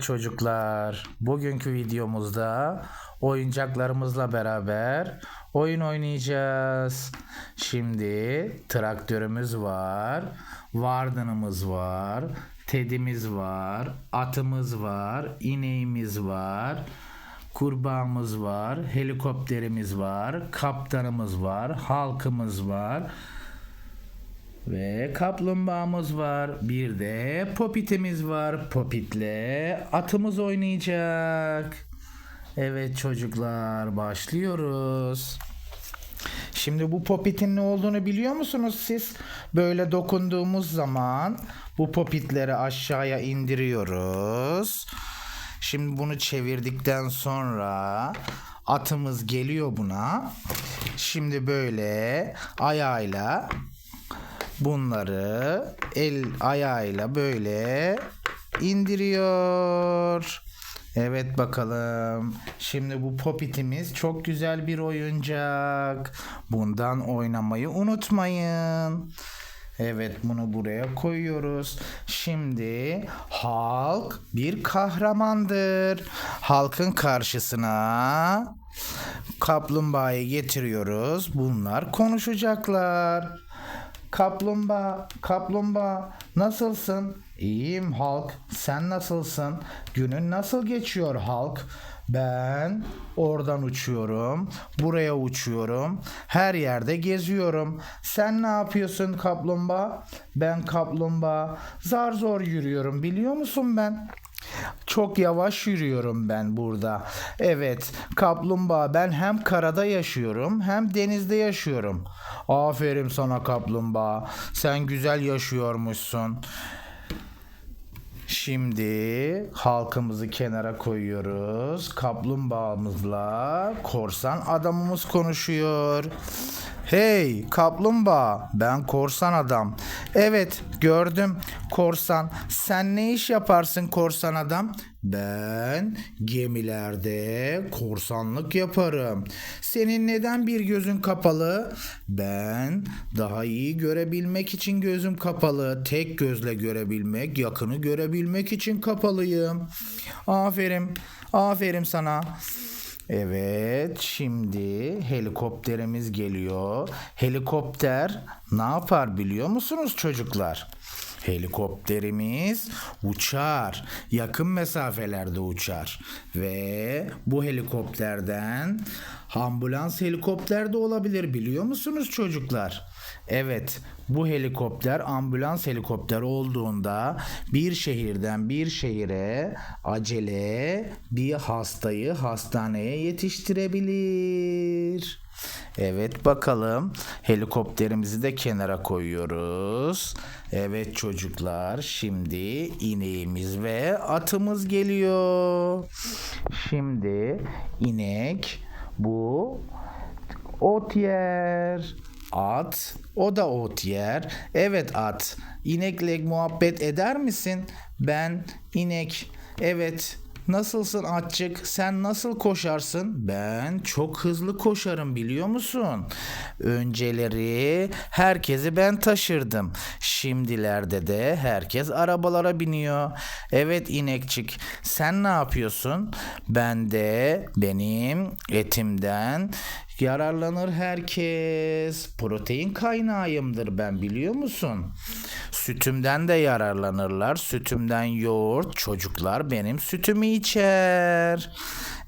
Çocuklar, bugünkü videomuzda oyuncaklarımızla beraber oyun oynayacağız. Şimdi traktörümüz var, vardınımız var, tedimiz var, atımız var, ineğimiz var, kurbağamız var, helikopterimiz var, kaptanımız var, halkımız var. Ve kaplumbağamız var. Bir de popitimiz var. Popitle atımız oynayacak. Evet çocuklar başlıyoruz. Şimdi bu popitin ne olduğunu biliyor musunuz siz? Böyle dokunduğumuz zaman bu popitleri aşağıya indiriyoruz. Şimdi bunu çevirdikten sonra atımız geliyor buna. Şimdi böyle ayağıyla bunları el ayağıyla böyle indiriyor. Evet bakalım. Şimdi bu popitimiz çok güzel bir oyuncak. Bundan oynamayı unutmayın. Evet bunu buraya koyuyoruz. Şimdi halk bir kahramandır. Halkın karşısına kaplumbağayı getiriyoruz. Bunlar konuşacaklar. Kaplumbağa, kaplumbağa nasılsın? İyiyim halk. Sen nasılsın? Günün nasıl geçiyor halk? Ben oradan uçuyorum, buraya uçuyorum, her yerde geziyorum. Sen ne yapıyorsun kaplumbağa? Ben kaplumbağa zar zor yürüyorum biliyor musun ben? Çok yavaş yürüyorum ben burada. Evet, kaplumbağa ben hem karada yaşıyorum hem denizde yaşıyorum. Aferin sana kaplumbağa. Sen güzel yaşıyormuşsun. Şimdi halkımızı kenara koyuyoruz. Kaplumbağamızla korsan adamımız konuşuyor. Hey kaplumbağa ben korsan adam. Evet gördüm korsan. Sen ne iş yaparsın korsan adam? Ben gemilerde korsanlık yaparım. Senin neden bir gözün kapalı? Ben daha iyi görebilmek için gözüm kapalı. Tek gözle görebilmek, yakını görebilmek için kapalıyım. Aferin, aferin sana. Evet, şimdi helikopterimiz geliyor. Helikopter ne yapar biliyor musunuz çocuklar? Helikopterimiz uçar. Yakın mesafelerde uçar. Ve bu helikopterden ambulans helikopter de olabilir biliyor musunuz çocuklar? Evet, bu helikopter ambulans helikopter olduğunda bir şehirden bir şehire acele bir hastayı hastaneye yetiştirebilir. Evet bakalım helikopterimizi de kenara koyuyoruz. Evet çocuklar şimdi ineğimiz ve atımız geliyor. Şimdi inek bu ot yer. At, o da ot yer. Evet at, inekle muhabbet eder misin? Ben inek. Evet, Nasılsın atçık? Sen nasıl koşarsın? Ben çok hızlı koşarım biliyor musun? Önceleri herkesi ben taşırdım. Şimdilerde de herkes arabalara biniyor. Evet inekçik sen ne yapıyorsun? Ben de benim etimden yararlanır herkes. Protein kaynağıyımdır ben biliyor musun? Sütümden de yararlanırlar. Sütümden yoğurt çocuklar benim sütümü içer.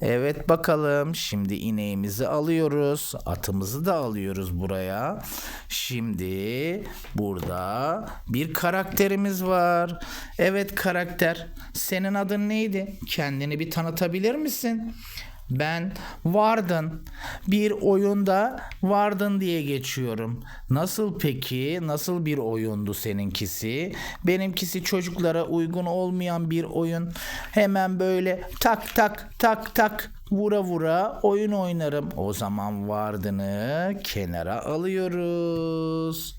Evet bakalım şimdi ineğimizi alıyoruz. Atımızı da alıyoruz buraya. Şimdi burada bir karakterimiz var. Evet karakter. Senin adın neydi? Kendini bir tanıtabilir misin? Ben Vardın. Bir oyunda Vardın diye geçiyorum. Nasıl peki? Nasıl bir oyundu seninkisi? Benimkisi çocuklara uygun olmayan bir oyun. Hemen böyle tak tak tak tak vura vura oyun oynarım. O zaman Vardın'ı kenara alıyoruz.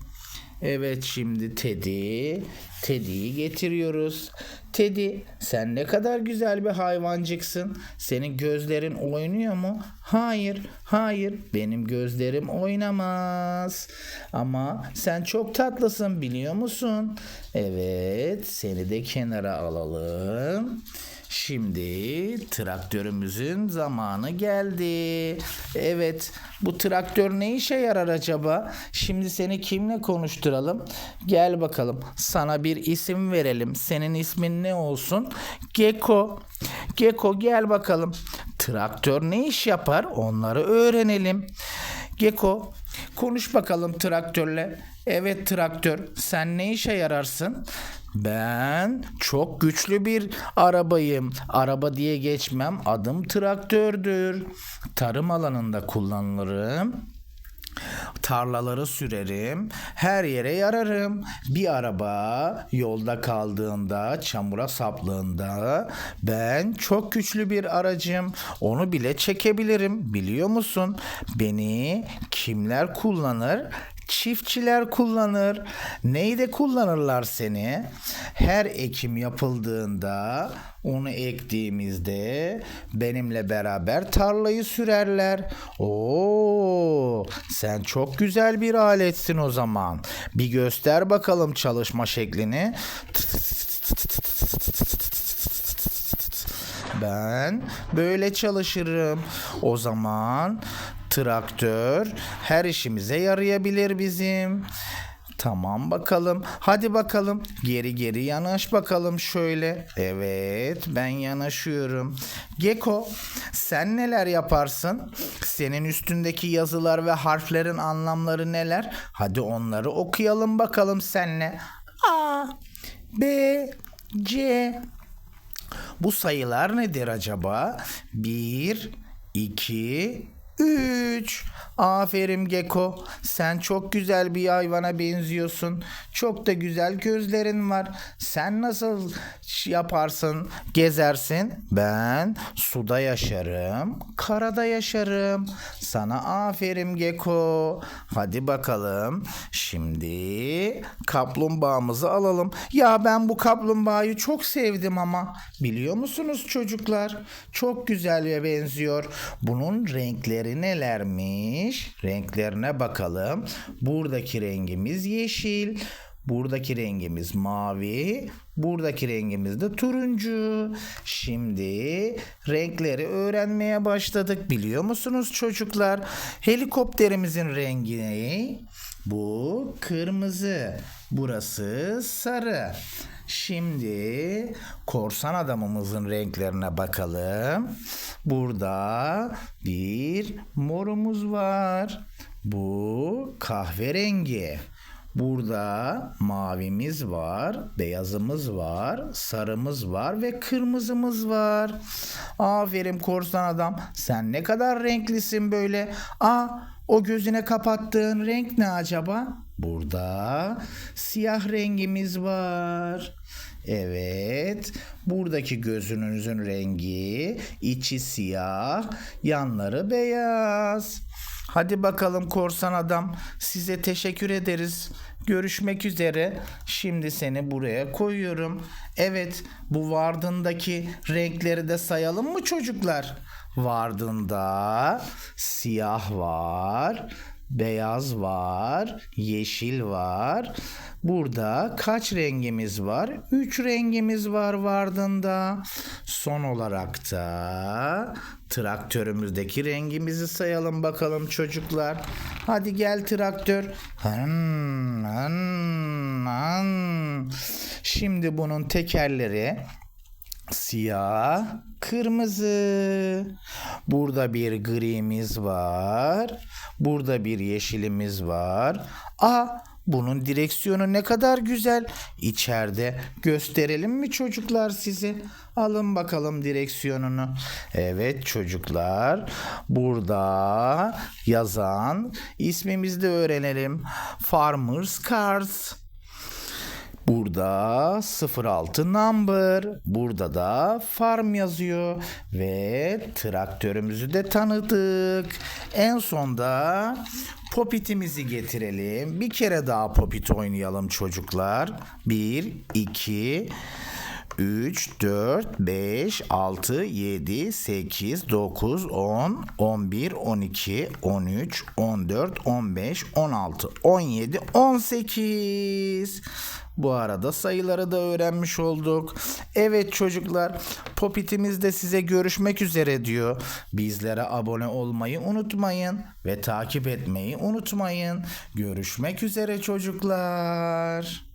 Evet şimdi Teddy. Teddy'yi getiriyoruz. Teddy sen ne kadar güzel bir hayvancıksın. Senin gözlerin oynuyor mu? Hayır, hayır. Benim gözlerim oynamaz. Ama sen çok tatlısın biliyor musun? Evet, seni de kenara alalım. Şimdi traktörümüzün zamanı geldi. Evet, bu traktör ne işe yarar acaba? Şimdi seni kimle konuşturalım? Gel bakalım. Sana bir isim verelim. Senin ismin ne olsun? Geko. Geko gel bakalım. Traktör ne iş yapar? Onları öğrenelim. Geko, konuş bakalım traktörle. Evet traktör, sen ne işe yararsın? Ben çok güçlü bir arabayım. Araba diye geçmem. Adım traktördür. Tarım alanında kullanılırım. Tarlaları sürerim, her yere yararım. Bir araba yolda kaldığında, çamura saplandığında ben çok güçlü bir aracım. Onu bile çekebilirim. Biliyor musun? Beni kimler kullanır? Çiftçiler kullanır. Neyde kullanırlar seni? Her ekim yapıldığında onu ektiğimizde benimle beraber tarlayı sürerler. Oo, sen çok güzel bir aletsin o zaman. Bir göster bakalım çalışma şeklini. Ben böyle çalışırım. O zaman traktör her işimize yarayabilir bizim. Tamam bakalım. Hadi bakalım. Geri geri yanaş bakalım şöyle. Evet ben yanaşıyorum. Geko sen neler yaparsın? Senin üstündeki yazılar ve harflerin anlamları neler? Hadi onları okuyalım bakalım senle. A, B, C, bu sayılar nedir acaba? 1, 2, 3. Aferin Geko. Sen çok güzel bir hayvana benziyorsun. Çok da güzel gözlerin var. Sen nasıl yaparsın, gezersin? Ben suda yaşarım, karada yaşarım. Sana aferin Geko. Hadi bakalım. Şimdi kaplumbağamızı alalım. Ya ben bu kaplumbağayı çok sevdim ama. Biliyor musunuz çocuklar? Çok güzel ve benziyor. Bunun renkleri nelermiş? Renklerine bakalım. Buradaki rengimiz yeşil. Buradaki rengimiz mavi. Buradaki rengimiz de turuncu. Şimdi renkleri öğrenmeye başladık. Biliyor musunuz çocuklar? Helikopterimizin rengi ne? Bu kırmızı. Burası sarı. Şimdi korsan adamımızın renklerine bakalım. Burada bir morumuz var. Bu kahverengi. Burada mavimiz var, beyazımız var, sarımız var ve kırmızımız var. Aferin korsan adam. Sen ne kadar renklisin böyle. Aa, o gözüne kapattığın renk ne acaba? Burada siyah rengimiz var. Evet, buradaki gözünüzün rengi içi siyah, yanları beyaz. Hadi bakalım korsan adam, size teşekkür ederiz. Görüşmek üzere. Şimdi seni buraya koyuyorum. Evet, bu vardındaki renkleri de sayalım mı çocuklar? Vardında siyah var, beyaz var, yeşil var. Burada kaç rengimiz var? Üç rengimiz var vardında. Son olarak da traktörümüzdeki rengimizi sayalım bakalım çocuklar. Hadi gel traktör. Hın, hın, hın. Şimdi bunun tekerleri siyah, kırmızı. Burada bir grimiz var. Burada bir yeşilimiz var. Aa, bunun direksiyonu ne kadar güzel. İçeride gösterelim mi çocuklar size? Alın bakalım direksiyonunu. Evet çocuklar. Burada yazan ismimizi de öğrenelim. Farmers Cars. Burada 06 number. Burada da farm yazıyor. Ve traktörümüzü de tanıdık. En sonda popitimizi getirelim. Bir kere daha popit oynayalım çocuklar. 1, 2, 3, 4, 5, 6, 7, 8, 9, 10, 11, 12, 13, 14, 15, 16, 17, 18. Bu arada sayıları da öğrenmiş olduk. Evet çocuklar, Popitimiz de size görüşmek üzere diyor. Bizlere abone olmayı unutmayın ve takip etmeyi unutmayın. Görüşmek üzere çocuklar.